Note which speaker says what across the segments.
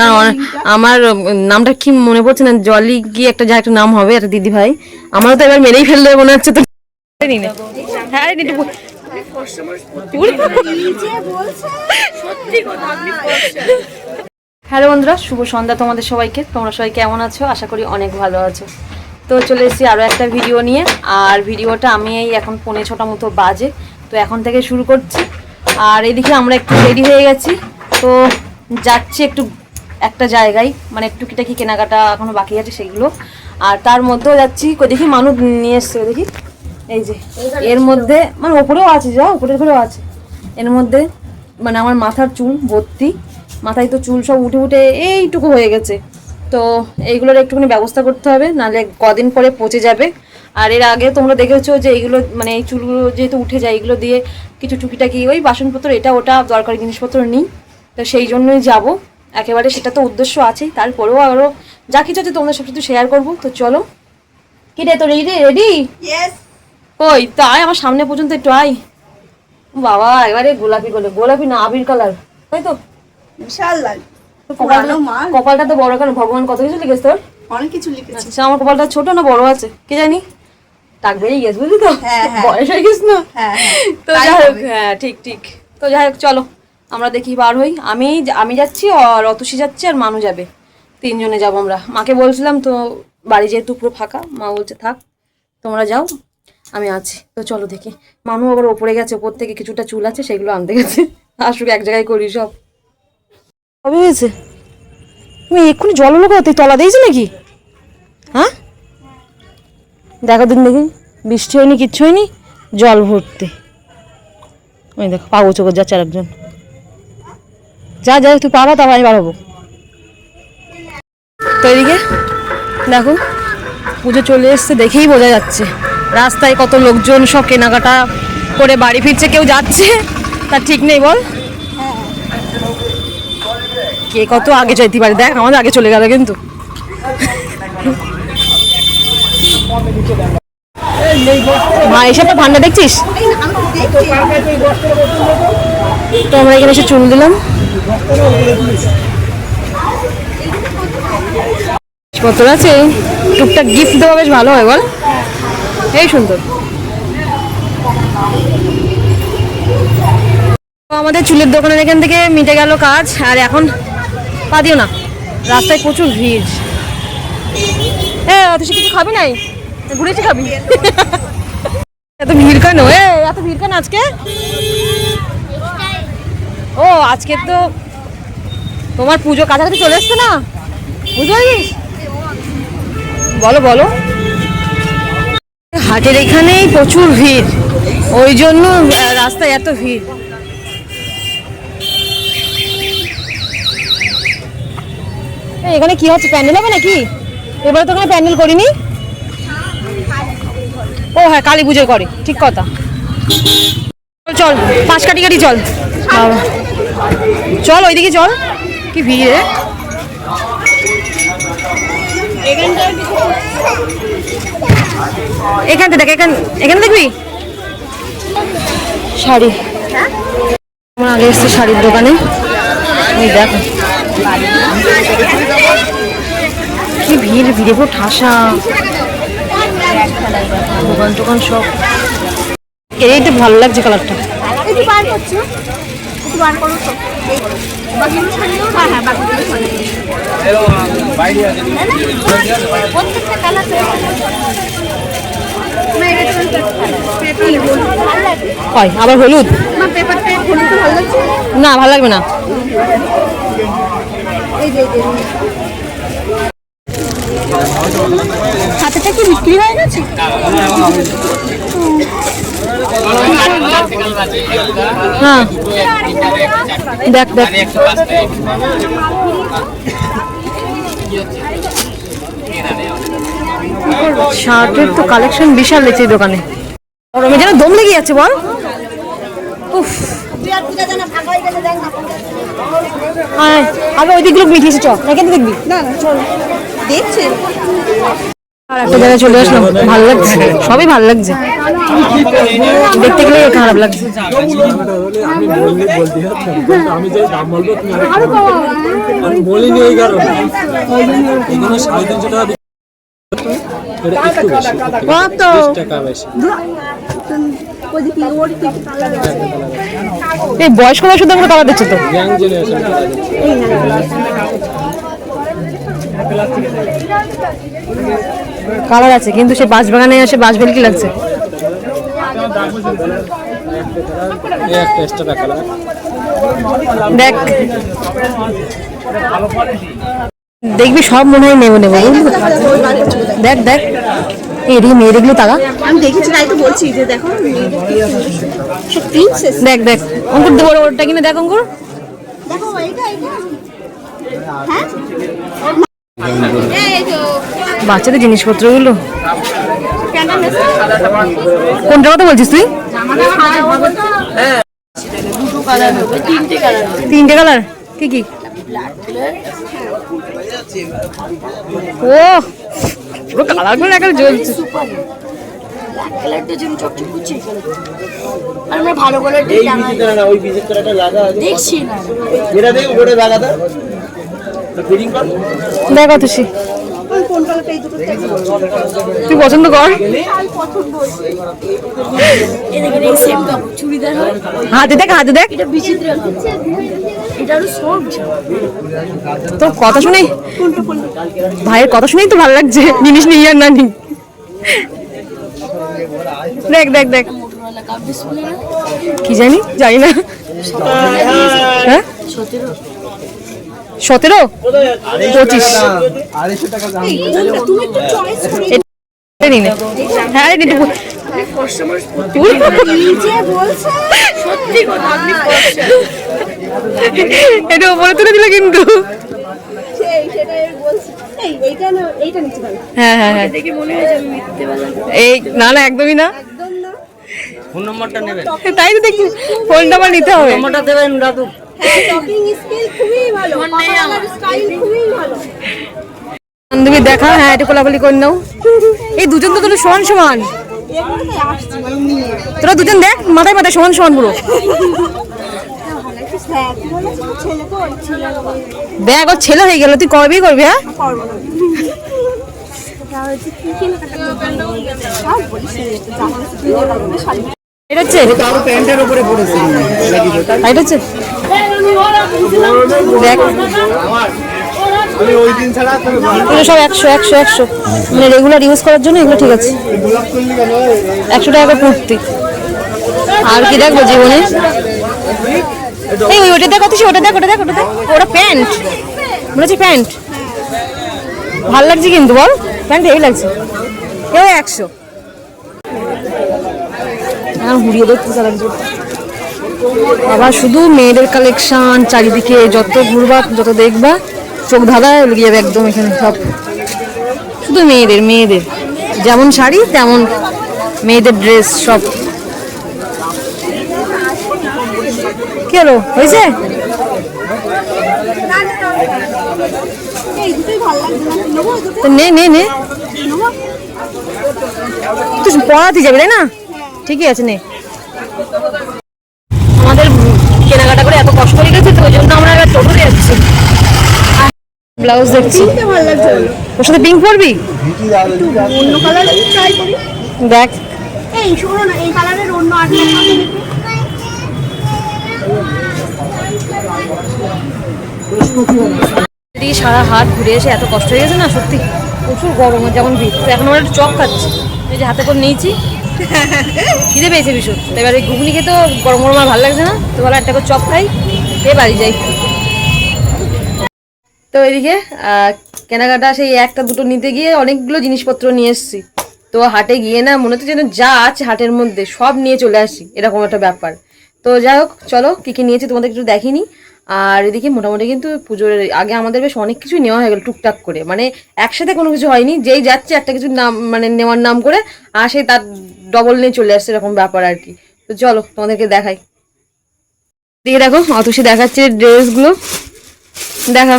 Speaker 1: কারণ আমার- নামটা কি মনে পড়ছে না জলি কি একটা যা একটা নাম হবে একটা দিদি ভাই। আমারও তো এবার মেরেই ফেললে মনে হচ্ছে তো হ্যাঁ হ্যালো বন্ধুরা শুভ সন্ধ্যা তোমাদের সবাইকে। তোমরা সবাই কেমন আছো? আশা করি অনেক ভালো আছো। তো চলে এসেছি আরও একটা ভিডিও নিয়ে। আর ভিডিওটা আমি এই এখন পৌনে ছটা মতো বাজে। তো এখন থেকে শুরু করছি। আর এদিকে আমরা একটু রেডি হয়ে গেছি। তো যাচ্ছি একটু, একটা জায়গায় মানে টুকিটাকি কেনাকাটা এখনও বাকি আছে সেগুলো। আর তার মধ্যেও যাচ্ছি দেখি মানুষ নিয়ে এসছে দেখি। এই যে, এর মধ্যে মানে ওপরেও আছে যা, ওপরের ঘরেও আছে। এর মধ্যে মানে আমার মাথার চুল ভর্তি, মাথায় তো চুল সব উঠে উঠে এইটুকু হয়ে গেছে। তো এইগুলোর একটুখানি ব্যবস্থা করতে হবে, নাহলে কদিন পরে পচে যাবে। আর এর আগে তোমরা দেখেছ যে এইগুলো মানে এই চুলগুলো যেহেতু উঠে যায়, এগুলো দিয়ে কিছু টুকিটাকি ওই বাসনপত্র, এটা ওটা, দরকারি জিনিসপত্র নিই। তো সেই জন্যই যাব। একেবারে সেটা তো উদ্দেশ্য আছেই তারপরেও আরও যা কিছু আছে তোমাদের সাথে শেয়ার করব। তো চলো। কি রে তো রেডি রেডি কই তা আয় আমার সামনে পর্যন্ত একটু আয়। বাবা এবারে গোলাপি গোলে গোলাপি না আবির কালার তাই তো?
Speaker 2: বিশাল লাগে।
Speaker 1: কপালটা তো বড় কেন ভগবান কত কিছু লিখেছে তোর?
Speaker 2: অনেক কিছু লিখেছি।
Speaker 1: আচ্ছা আমার কপালটা ছোট না বড় আছে? কে জানি? টাক বেরিয়ে গেছে বুঝলি তো?
Speaker 2: হ্যাঁ, হ্যাঁ।
Speaker 1: বয়স হয়ে গেছে না?
Speaker 2: হ্যাঁ
Speaker 1: তো যাই হোক হ্যাঁ ঠিক ঠিক। তো যাই হোক চলো। আমরা দেখি বার হই। আমি আমি যাচ্ছি আর অতসী যাচ্ছে আর মানু যাবে। তিনজনে যাব আমরা। মাকে বলছিলাম, তো বাড়ি যেহেতু পুরো ফাঁকা, মা বলছে, থাক, তোমরা যাও, আমি আছি। তো চলো দেখি। মানু আবার ওপরে গেছে, ওপর থেকে কিছুটা চুল আছে, সেগুলো আনতে গেছে। আসুক, এক জায়গায় করি সব। কবে হয়েছে? তুমি এক্ষুনি জল হলো কোথা? তুই তলা দিয়েছি নাকি? হ্যাঁ? দেখো দিন দেখি, বৃষ্টি হয়নি, কিচ্ছু হয়নি, জল ভর্তি। ওই দেখো পাবো চোখর যাচ্ছে আরেকজন। যা যা, তুই পাবা তারপর আমি বার হব। তো এদিকে, দেখো, পুজো চলে এসছে দেখেই বোঝা যাচ্ছে। রাস্তায় কত লোকজন সব কেনাকাটা করে বাড়ি ফিরছে, কেউ যাচ্ছে? তার ঠিক নেই, বল। কে কত আগে যেতে পারে? দেখ, আমাদের আগে চলে গেল কিন্তু। মা এসব তো ঠান্ডা দেখছিস? তো আমরা এখানে এসে চুল দিলাম। কত আছে? টুকটাক গিফট দেওয়া বেশ ভালো হয়, বল। এই সুন্দর। আমাদের চুলের দোকানের এখান থেকে মিটে গেল কাজ, আর এখন পা দিও না। রাস্তায় প্রচুর ভিড়। হ্যাঁ অত কিছু খাবি নাই? ঘুরেছি খাবি? এত ভিড় কেন? এত ভিড় কেন আজকে? ও, আজকে তো তোমার পুজো কাছাকাছি চলে এসছে না? বুঝতে পারিস বলো বলো। হাটের এখানেই প্রচুর ভিড়। ওই জন্য রাস্তায় এত ভিড়। এখানে কি হচ্ছে, প্যান্ডেল হবে নাকি? এবারে তো ওখানে প্যান্ডেল করিনি। ও হ্যাঁ কালী পুজোয় করে, ঠিক কথা। চল, পাঁচ কাটি কাটি চল। চল ওইদিকে চল। কি ভিড়ে রে। এখানটা দেখ এখান এখানে দেখবি? শাড়ি। আমার আগে এসছে শাড়ির দোকানে। ওই দেখো। কি ভিড় ভিড়ে পুরো ঠাসা। দোকান টোকান সব। এইটা ভালো লাগছে কালারটা।
Speaker 2: একটু বার করছ? একটু বার করো তো। বাকিগুলো ছাড়িয়েও হ্যাঁ হ্যাঁ বাকিগুলো ছাড়িয়ে প্রত্যেকটা কালার
Speaker 1: হয় আবার হলুদ?
Speaker 2: না ভালো
Speaker 1: না ভালো লাগবে না।
Speaker 2: এই যে। হাতেটা কি বিক্রি হয়ে গেছে?
Speaker 1: হ্যাঁ। দেখ দেখ। শার্টের তো কালেকশন বিশাল এই দোকানে। গরমে যেন দম লেগে যাচ্ছে বল। উফ। আগে ওই দিকগুলো মিটিয়েছে চ না কেন দেখবি।
Speaker 2: না না, চল। দেখছে
Speaker 1: আর একটা জায়গায় চলে আসলাম। ভালো লাগছে। সবই ভালো লাগছে। দেখতে গেলে খারাপ লাগছে।
Speaker 3: আমি বললে বলতে যাচ্ছি আমি যে দাম বলব তুমি আমি বলিনি এই
Speaker 2: কত
Speaker 1: বয়স্ক বয়সে তোমরা তারা দিচ্ছে তো। কালার আছে কিন্তু সে বাঁশ বাগানে আসে বাঁশ বেল কি লাগছে? দেখ। দেখবি সব মনে হয় নেব নেব? দেখ দেখ। এদিকে মেয়ে দেখলি তারা।
Speaker 2: আমি দেখেছি তাই তো বলছি যে দেখো প্রিন্সেস
Speaker 1: দেখ দেখ। অঙ্কুর দেবো ওটা কিনে দেখ অঙ্কুর।
Speaker 2: দেখো এইটা এইটা। হ্যাঁ? এই তো
Speaker 1: বাচ্চাদের জিনিসপত্রগুলো?
Speaker 2: কেন মেসে
Speaker 1: কোনটার কথা বলছিস তুই?
Speaker 2: কালার তিনটে কালার।
Speaker 1: তিনটে কালার কি কি? ও পুরো কালারগুলো এখন জ্বলছে।
Speaker 2: আমরা ভালো কালার
Speaker 3: এই না ওই বিচিত্রটা লাগা
Speaker 2: দেখছি না।
Speaker 3: দেখো
Speaker 2: দুটো
Speaker 1: তুই পছন্দ কর? হাতে দেখ হাতে দেখ। তোর কথা শুনে ভাইয়ের কথা শুনেই তো ভালো লাগছে। জিনিস নিয়ে আর না নি দেখ দেখ দেখ। কি জানি? জানি না। হ্যাঁ?
Speaker 2: সতেরো?
Speaker 1: পঁচিশ। হ্যাঁ এটা উপরে তুলে দিলে কিন্তু। হ্যাঁ হ্যাঁ হ্যাঁ।
Speaker 2: দেখে
Speaker 1: এই না না একদমই না।
Speaker 3: ফোন নম্বরটা নেবেন।
Speaker 1: তাই তো দেখছি ফোন নাম্বার নিতে হবে।
Speaker 3: নম্বরটা দেবেন দাদু।
Speaker 2: হ্যাঁ টকিং স্কিল খুবই ভালো কথা বলার স্টাইল খুবই ভালো।
Speaker 1: বান্ধবী দেখা হ্যাঁ একটু কোলাকুলি করে নাও। এই দুজন তো তোর সমান সমান।
Speaker 2: মানে
Speaker 1: তোরা দুজন দেখ মাথায় মাথায় সমান সমান পুরো। দেখ ওর ছেলে হয়ে গেল তুই কবে করবি হ্যাঁ?
Speaker 2: এটা হচ্ছে?
Speaker 1: এটা হচ্ছে? এগুলো সব একশো একশো একশো। মানে রেগুলার ইউজ করার জন্য এগুলো ঠিক আছে। একশো টাকা করে কুর্তি। আর কি দেখব জীবনে? এই ওই ওটা দেখ ওটা দেখ ওটা দেখ ওটা দেখ। ওটা প্যান্ট। মনে হচ্ছে প্যান্ট। ভালো লাগছে কিন্তু, বল। প্যান্ট এই লাগছে। এও একশো। আর ঘুরিয়ে দেখতে চালাচ্ছি বাবা, শুধু মেয়েদের কালেকশন চারিদিকে যত ঘুরবা, যত দেখবা, চোখ ধাঁধা লেগে যাবে একদম এখানে, সব। শুধু মেয়েদের মেয়েদের। যেমন শাড়ি, তেমন মেয়েদের ড্রেস সব। কি হলো? হয়েছে?
Speaker 2: না,
Speaker 1: নে নে। পড়াতে যাবি, তাই না? ঠিকই আছে, নে আমাদের কেনাকাটা করে এত কষ্ট হয়ে গেছে তো ওই জন্য আমরা এবার টোটো যাচ্ছি ব্লাউজ দেখছি।
Speaker 2: দেখতে ভালো লাগছে।
Speaker 1: ওর সাথে পিঙ্ক পরবি?
Speaker 2: অন্য কালার ট্রাই করি।
Speaker 1: দেখ।
Speaker 2: এই শোনো না এই কালারের অন্য
Speaker 1: সারা হাত ঘুরে এসে এত কষ্ট হয়ে গেছে না সত্যি প্রচুর গরম যেমন ভিড় তো এখন আমরা একটু চপ খাচ্ছি। এই যে হাতে করে নিয়েছি। খিদে পেয়েছে ভীষণ। এবার এই ঘুগনি খেতে গরম গরম আর ভালো লাগছে না, তো ভালো একটা করে চপ খাই, খেয়ে বাড়ি যাই। তো এদিকে কেনাকাটা সেই একটা দুটো নিতে গিয়ে অনেকগুলো জিনিসপত্র নিয়ে এসেছি। তো হাটে গিয়ে না মনে হচ্ছে যেন যা আছে হাটের মধ্যে সব নিয়ে চলে আসি, এরকম একটা ব্যাপার। তো যাই হোক, চলো কী কী নিয়েছি তোমাদের একটু দেখিনি। আর এদিকে মোটামুটি কিন্তু পুজোর আগে আমাদের বেশ অনেক কিছুই নেওয়া হয়ে গেল টুকটাক করে। মানে একসাথে কোনো কিছু হয়নি যেই যাচ্ছে একটা কিছু নাম মানে নেওয়ার নাম করে আর সেই তার ডবল নিয়ে চলে আসছে এরকম ব্যাপার আর কি। তো চলো তোমাদেরকে দেখাই। দিকে দেখো অতসী দেখাচ্ছে ড্রেসগুলো। দেখা।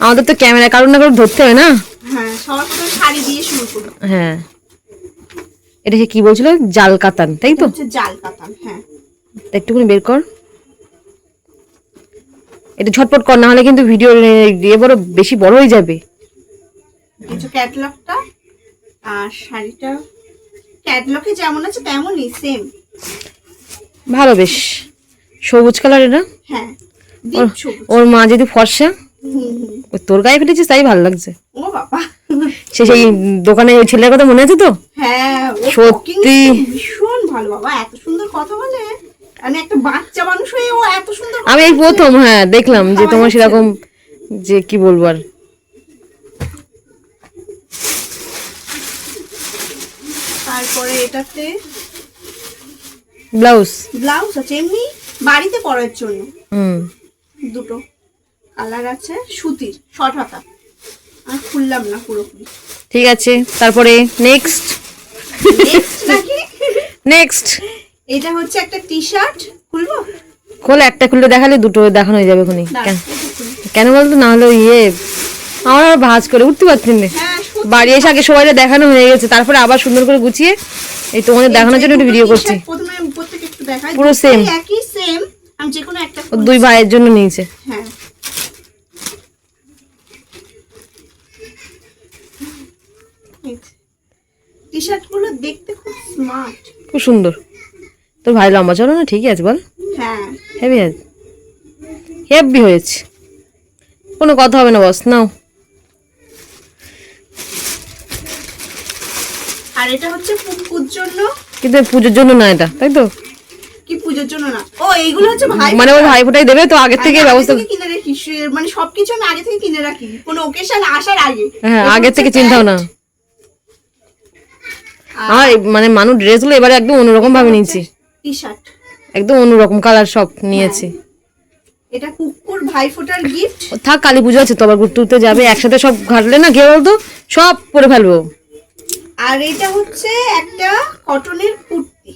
Speaker 1: আমাদের তো ক্যামেরা কারণ না কারণ ধরতে হবে না?
Speaker 2: হ্যাঁ
Speaker 1: হ্যাঁ। এটা সে কি বলছিল? জাল কাতান তাই তো?
Speaker 2: জাল কাতান হ্যাঁ।
Speaker 1: একটুখানি বের কর। এটা ঝটপট কর না হলে কিন্তু ভিডিও ইয়ে বড় বেশি বড় হয়ে যাবে।
Speaker 2: কিছু ক্যাটলগটা আর শাড়িটা ক্যাটলগে যেমন আছে তেমনই সেম
Speaker 1: ভালো বেশ। সবুজ কালারের না?
Speaker 2: হ্যাঁ
Speaker 1: ওর মা যদি ফর্সা তোর গায়ে ফেটেছিস তাই ভালো লাগছে।
Speaker 2: ও বাবা।
Speaker 1: সে সেই দোকানে ওই ছেলের কথা মনে আছে তো?
Speaker 2: হ্যাঁ
Speaker 1: সত্যি।
Speaker 2: ভীষণ ভালো। বাবা এত সুন্দর কথা বলে মানে একটা বাচ্চা মানুষ হয়ে ও এত সুন্দর
Speaker 1: আমি এই প্রথম হ্যাঁ দেখলাম যে তোমার সেরকম যে কি বলব আর।
Speaker 2: তারপরে এটাতে
Speaker 1: ব্লাউজ।
Speaker 2: ব্লাউজ আছে এমনি বাড়িতে পরার জন্য।
Speaker 1: হুম।
Speaker 2: দুটো কালার আছে সুতির শর্ট হাতা। আর খুললাম না পুরোপুরি।
Speaker 1: ঠিক আছে তারপরে নেক্সট নেক্সট
Speaker 2: এটা হচ্ছে একটা টি শার্ট খুলবো?
Speaker 1: খোল একটা খুলে দেখালে দুটো দেখানো হয়ে যাবে ওখানে কেন? বলতো? না হলে ইয়ে আমার আর ভাজ করে উঠতে পারছি না?
Speaker 2: হ্যাঁ
Speaker 1: বাড়ি এসে আগে সবাই দেখানো হয়ে গেছে তারপরে আবার সুন্দর করে গুছিয়ে এই তোমাদের দেখানোর জন্য একটু ভিডিও করছি। পুরো same।
Speaker 2: একই সেম আমি যে কোনো একটা
Speaker 1: দুই ভাইয়ের জন্য নিয়েছে।
Speaker 2: হ্যাঁ। টি শার্টগুলো দেখতে খুব স্মার্ট
Speaker 1: খুব সুন্দর। তোর ভাই লম্বা চলো না ঠিকই আছে বল।
Speaker 2: হ্যাঁ।
Speaker 1: হেভি আছে। হেভি হয়েছে। কোনো কথা হবে না বস নাও।
Speaker 2: আর এটা হচ্ছে পুকুর জন্য?
Speaker 1: কিন্তু পুজোর জন্য না এটা তাই তো?
Speaker 2: কি পুজোর জন্য না? ও এইগুলো হচ্ছে ভাই
Speaker 1: মানে ওই ভাই ফোটাই দেবে তো আগের থেকে ব্যবস্থা
Speaker 2: কিনে রাখি মানে সবকিছু আমি আগে থেকে কিনে রাখি। কোনো ওকেশন আসার আগে।
Speaker 1: হ্যাঁ আগের থেকে চিন্তাও না এই মানে মানুষ ড্রেসগুলো এবারে একদম অন্যরকম ভাবে নিয়েছি।
Speaker 2: টি শার্ট
Speaker 1: একদম অন্যরকম কালার সব নিয়েছি।
Speaker 2: এটা কুকুর ভাই ফোটার গিফট
Speaker 1: থাক কালী পুজো আছে তো আবার ঘুরতে যাবে একসাথে সব ঘাটলে না কে বলতো সব পরে ফেলব।
Speaker 2: আর এটা হচ্ছে একটা কটনের কুর্তি।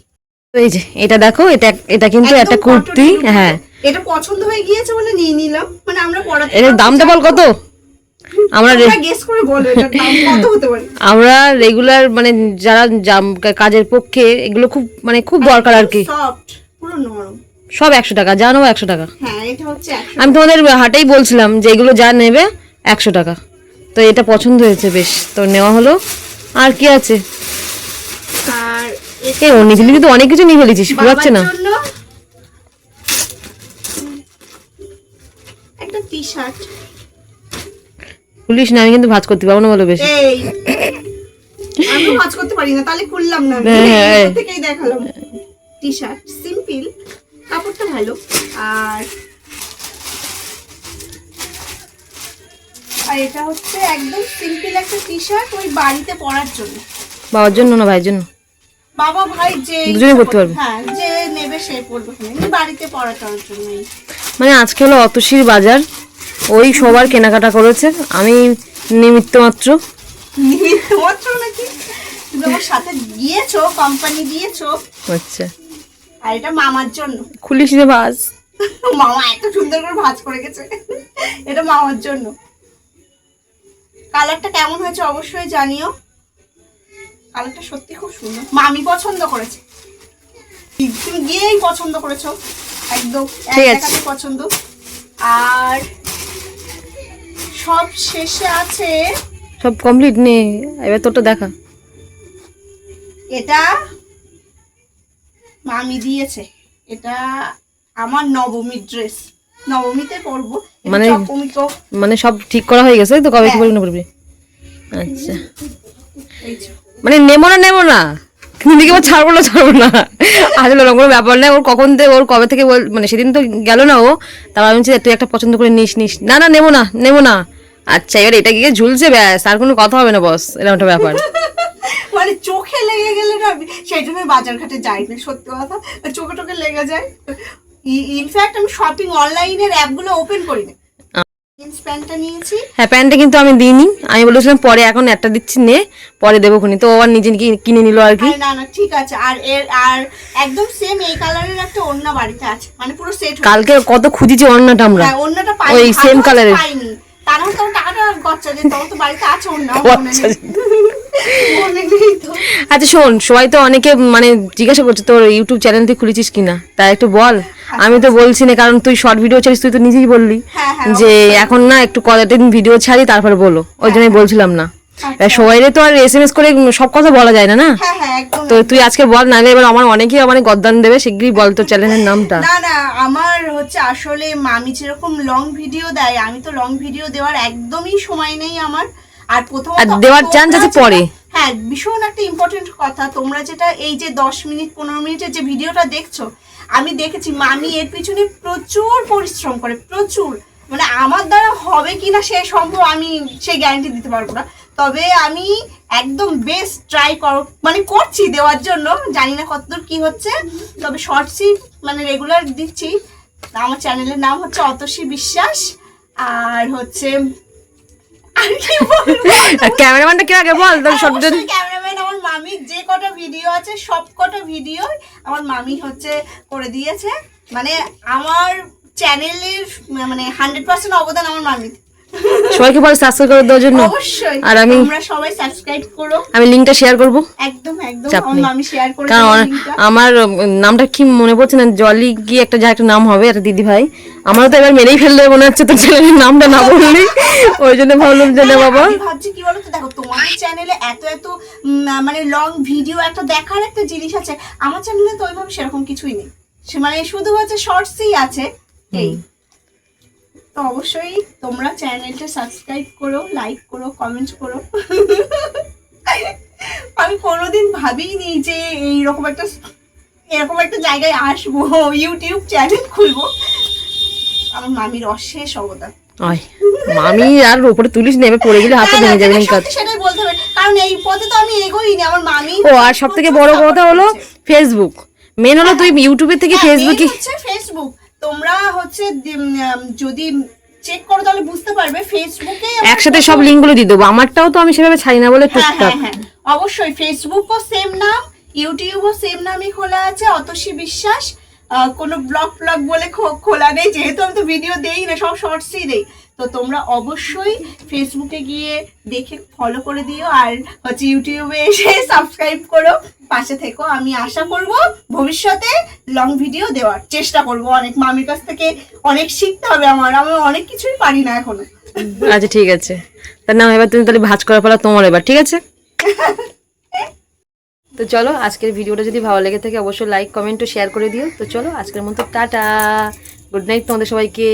Speaker 1: এই যে এটা দেখো এটা এটা কিন্তু একটা কুর্তি হ্যাঁ।
Speaker 2: এটা পছন্দ হয়ে গিয়েছে বলে নিয়ে নিলাম মানে আমরা পড়াতে
Speaker 1: এটার দামটা বল কত? আমরা আমরা রেগুলার মানে যারা কাজের পক্ষে এগুলো খুব মানে খুব দরকার আর কি। সব একশো টাকা যা নেব একশো টাকা?
Speaker 2: হ্যাঁ
Speaker 1: আমি তোমাদের হাটেই বলছিলাম যে এগুলো যা নেবে একশো টাকা। তো এটা পছন্দ হয়েছে বেশ। তো নেওয়া হলো। আর কি আছে?
Speaker 2: আর
Speaker 1: এ অনেক কিন্তু অনেক কিছু নিয়ে ফেলেছিস বুঝাচ্ছে না।
Speaker 2: একটা টি শার্ট
Speaker 1: পুলিশ না আমি কিন্তু ভাজ করতে পারব না বলো বেশি।
Speaker 2: আমি কাজ করতে পারি না তাহলে খুললাম না।
Speaker 1: হ্যাঁ, হ্যাঁ।
Speaker 2: থেকেই দেখালাম। টি শার্ট সিম্পল কাপড়টা ভালো। আর আর এটা হচ্ছে একদম সিম্পল একটা টি শার্ট ওই বাড়িতে পরার জন্য।
Speaker 1: বাবার জন্য না ভাইয়ের জন্য?
Speaker 2: বাবা ভাই যে
Speaker 1: পরতে পারবে।
Speaker 2: হ্যাঁ যে নেবে সে পরবে। এমনি বাড়িতে পরাটার জন্যই।
Speaker 1: মানে আজকে হলো অতসীর বাজার। ওই সবার কেনাকাটা করেছে। আমি নিমিত্ত মাত্র।
Speaker 2: নিমিত্ত মাত্র নাকি? তুমি আমার সাথে গিয়েছো কোম্পানি দিয়েছ।
Speaker 1: আচ্ছা।
Speaker 2: আর এটা মামার জন্য।
Speaker 1: খুলিস রে ভাজ।
Speaker 2: মামা এত সুন্দর করে ভাজ করে গেছে। এটা মামার জন্য। কালারটা কেমন হয়েছে অবশ্যই জানিও। কালারটা সত্যি খুব সুন্দর। মামি পছন্দ করেছে। তুমি গিয়েই পছন্দ করেছ। একদম এক পছন্দ। আর সব শেষে আছে।
Speaker 1: সব কমপ্লিট নে এবার তোরটা দেখা।
Speaker 2: এটা মামি দিয়েছে। এটা আমার নবমী ড্রেস নবমীতে পরবো।
Speaker 1: মানে- মানে সব ঠিক করা হয়ে গেছে? তো কবে কি
Speaker 2: হ্যাঁ।
Speaker 1: পড়বি না পড়বি আচ্ছা। মানে নেব না নেব না। কিন্তু দিকে ছাড়বো না ছাড়বো না। আসলে ওরকম কোনো ব্যাপার নেই ওর কখন থেকে ওর কবে থেকে বল মানে সেদিন তো গেল না ও। তারপর আমি বলছি, তুই একটা পছন্দ করে নিস নিস। না না নেব না নেব না। আচ্ছা এবার এটা গিয়ে ঝুলছে ব্যাস আর কোনো কথা হবে না বস এরকম একটা ব্যাপার।
Speaker 2: মানে চোখে লেগে গেলে না সেই জন্য বাজার ঘাটে যাই না সত্যি কথা। চোখে টোকে লেগে যায়। ইনফ্যাক্ট আমি শপিং অনলাইনের অ্যাপগুলো ওপেন করি না
Speaker 1: হ্যাঁ প্যান্টটা কিন্তু আমি দিইনি। আমি বলেছিলাম পরে এখন একটা দিচ্ছি নে পরে দেবো খুনি। তো আবার নিজে কিনে নিল আর কি।
Speaker 2: না না ঠিক আছে। আর এর আর একদম সেম এই কালারের একটা অন্য বাড়িতে আছে। মানে পুরো সেট
Speaker 1: কালকে কত খুঁজেছি অন্যটা আমরা।
Speaker 2: হ্যাঁ অন্যটা পাই
Speaker 1: ওই সেম কালারের
Speaker 2: পাইনি। তার মধ্যে টাকাটা গচ্চা যে তো বাড়িতে আছে তো
Speaker 1: আচ্ছা শোন সবাই তো অনেকে মানে জিজ্ঞাসা করছে তোর ইউটিউব চ্যানেল তুই খুলেছিস কিনা? তাই একটু বল। আমি তো বলছি না কারণ তুই শর্ট ভিডিও ছাড়িস তুই তো নিজেই বললি
Speaker 2: হ্যাঁ, হ্যাঁ,
Speaker 1: যে এখন না একটু কদিন ভিডিও ছাড়ি তারপরে বলো। ওই জন্যই বলছিলাম না। সবাই তো আর এস এম এস করে সব কথা বলা যায় না না?
Speaker 2: হ্যাঁ হ্যাঁ
Speaker 1: তো তুই আজকে বল নাহলে এবার আমার অনেকেই আমার গদ্দান দেবে শীঘ্রই বল তোর চ্যানেলের নামটা।
Speaker 2: না না আমার হচ্ছে আসলে মামি যেরকম লং ভিডিও দেয় আমি তো লং ভিডিও দেওয়ার একদমই সময় নেই আমার। আর প্রথমত
Speaker 1: আর দেওয়ার chance আছে পরে।
Speaker 2: হ্যাঁ ভীষণ একটা ইম্পর্টেন্ট কথা। তোমরা যেটা এই যে দশ মিনিট পনেরো মিনিটের যে ভিডিওটা দেখছ আমি দেখেছি মামি এর পিছনে প্রচুর পরিশ্রম করে প্রচুর। মানে আমার দ্বারা হবে কিনা সে সম্ভব আমি সেই গ্যারান্টি দিতে পারব না। তবে আমি একদম বেস্ট ট্রাই কর মানে করছি দেওয়ার জন্য। জানি না কতদূর কি হচ্ছে। তবে শর্টসই মানে রেগুলার দিচ্ছি। আমার চ্যানেলের নাম হচ্ছে অতসী বিশ্বাস। আর হচ্ছে কি?
Speaker 1: ক্যামেরাম্যানটা কে আগে বল তোর
Speaker 2: সব ক্যামেরাম্যান আমার মামির যে কটা ভিডিও আছে সব কটা ভিডিও আমার মামি হচ্ছে করে দিয়েছে। মানে আমার চ্যানেলের মানে হান্ড্রেড পার্সেন্ট অবদান আমার মামির।
Speaker 1: সবাইকে বল সাবস্ক্রাইব করে দেওয়ার জন্য।
Speaker 2: অবশ্যই।
Speaker 1: আর আমি
Speaker 2: তোমরা সবাই সাবস্ক্রাইব করো।
Speaker 1: আমি লিঙ্কটা শেয়ার করব।
Speaker 2: একদম একদম। মামি শেয়ার করে
Speaker 1: কারণ আমার-
Speaker 2: লিংকটা।
Speaker 1: নামটা কি মনে পড়ছে না? জলি কি একটা যা একটা নাম হবে একটা দিদি ভাই। আমারও তো এবার মেরেই ফেললে মনে হচ্ছে তো ছেলের নামটা না বললি ওই জন্য ভাবলাম যে না বাবা।
Speaker 2: ভাবছি কি বলতো? দেখো তোমাদের চ্যানেলে এত এত মানে লং ভিডিও একটা দেখার একটা জিনিস আছে। আমার চ্যানেলে তো ওইভাবে সেরকম কিছুই নেই। সে মানে শুধু হচ্ছে শর্টসই আছে। এই। তো অবশ্যই তোমরা চ্যানেলটা সাবস্ক্রাইব করো লাইক করো কমেন্ট করো। আমি কোনোদিন ভাবিনি যে এইরকম একটা এরকম একটা জায়গায় আসব ইউটিউব চ্যানেল খুলবো। আমার মামির অশেষ অবদান।
Speaker 1: মামি আর উপরে তুলিস নেবে পড়ে গেলে হাতে
Speaker 2: না, না,
Speaker 1: ভেঙে যাবে
Speaker 2: সেটাই বলতে হবে কারণ এই পথে তো আমি এগোইনি আমার মামি
Speaker 1: ও আর সব থেকে বড় কথা হলো ফেসবুক মেন হলো তুই ইউটিউবে থেকে
Speaker 2: হ্যাঁ,
Speaker 1: ফেসবুকে
Speaker 2: ফেসবুক তোমরা হচ্ছে যদি চেক করো তাহলে বুঝতে পারবে ফেসবুকে
Speaker 1: একসাথে সব লিঙ্কগুলো দিয়ে দেবো। আমারটাও তো আমি সেভাবে ছাড়ি না বলে
Speaker 2: হ্যাঁ
Speaker 1: টুকটাক।
Speaker 2: হ্যাঁ। হ্যাঁ অবশ্যই ফেসবুকও সেম নাম ইউটিউবও সেম নামই খোলা আছে অতসী বিশ্বাস। কোনো ব্লগ ব্লগ বলে খো- খোলা নেই যেহেতু আমি তো ভিডিও দেই না সব শর্টসই দেই। তো তোমরা অবশ্যই ফেসবুকে গিয়ে দেখে ফলো করে দিও আর হচ্ছে ইউটিউবে এসে সাবস্ক্রাইব করো, পাশে থেকো। আমি আশা করব ভবিষ্যতে লং ভিডিও দেওয়ার চেষ্টা করব। অনেক মামির কাছ থেকে অনেক শিখতে হবে আমার। আমি অনেক কিছুই পারি না এখনও।
Speaker 1: আচ্ছা ঠিক আছে। তার নাম এবার তুমি তাহলে ভাজ করার পালা তোমার এবার, ঠিক আছে? তো চলো, আজকের ভিডিওটা যদি ভালো লেগে থাকে, অবশ্যই লাইক কমেন্ট ও শেয়ার করে দিও। তো চলো, আজকের মতো টাটা। গুড নাইট তোমাদের সবাইকে।